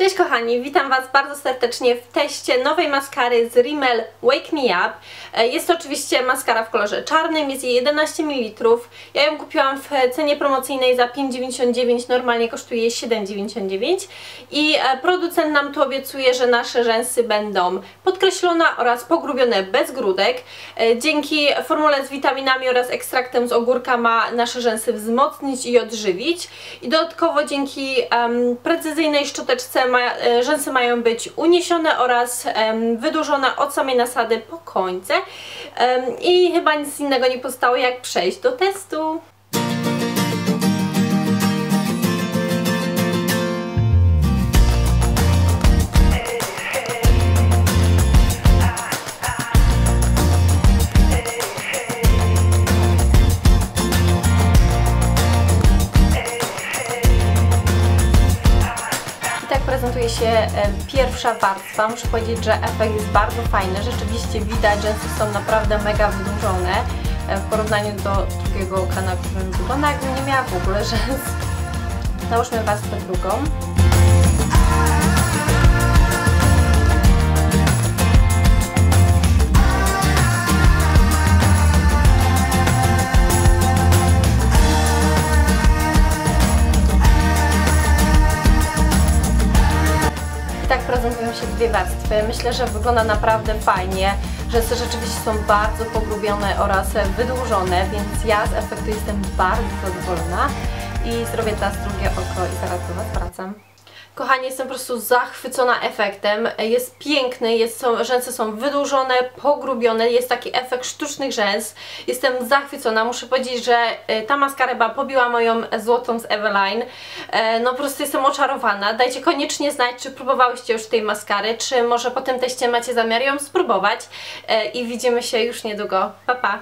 Cześć kochani, witam Was bardzo serdecznie w teście nowej maskary z Rimmel Wake Me Up. E, Jest to oczywiście maskara w kolorze czarnym, jest jej 11 ml. Ja ją kupiłam w cenie promocyjnej za 5,99, normalnie kosztuje 7,99 i e, producent nam tu obiecuje, że nasze rzęsy będą podkreślone oraz pogrubione bez grudek. E, Dzięki formule z witaminami oraz ekstraktem z ogórka ma nasze rzęsy wzmocnić i odżywić i dodatkowo dzięki em, precyzyjnej szczoteczce ma, e, rzęsy mają być uniesione oraz wydłużone od samej nasady po końce i chyba nic innego nie pozostało jak przejść do testu. Tak prezentuje się e, pierwsza warstwa. Muszę powiedzieć, że efekt jest bardzo fajny. Rzeczywiście widać, że są naprawdę mega wydłużone e, w porównaniu do drugiego oka, na którym wygląda jakbym nie miała w ogóle rzęs. Nałóżmy warstwę drugą. Prezentują się dwie warstwy. Myślę, że wygląda naprawdę fajnie. Rzęsy rzeczywiście są bardzo pogrubione oraz wydłużone, więc ja z efektu jestem bardzo zadowolona. I zrobię teraz drugie oko i zaraz do Was wracam. Kochani, jestem po prostu zachwycona efektem. Jest piękny, jest, są, rzęsy są wydłużone, pogrubione, jest taki efekt sztucznych rzęs. Jestem zachwycona. Muszę powiedzieć, że e, ta maskara chyba pobiła moją złotą z Eveline. E, No po prostu jestem oczarowana. Dajcie koniecznie znać, czy próbowałyście już tej maskary, czy może po tym teście macie zamiar ją spróbować. E, I widzimy się już niedługo. Pa, pa!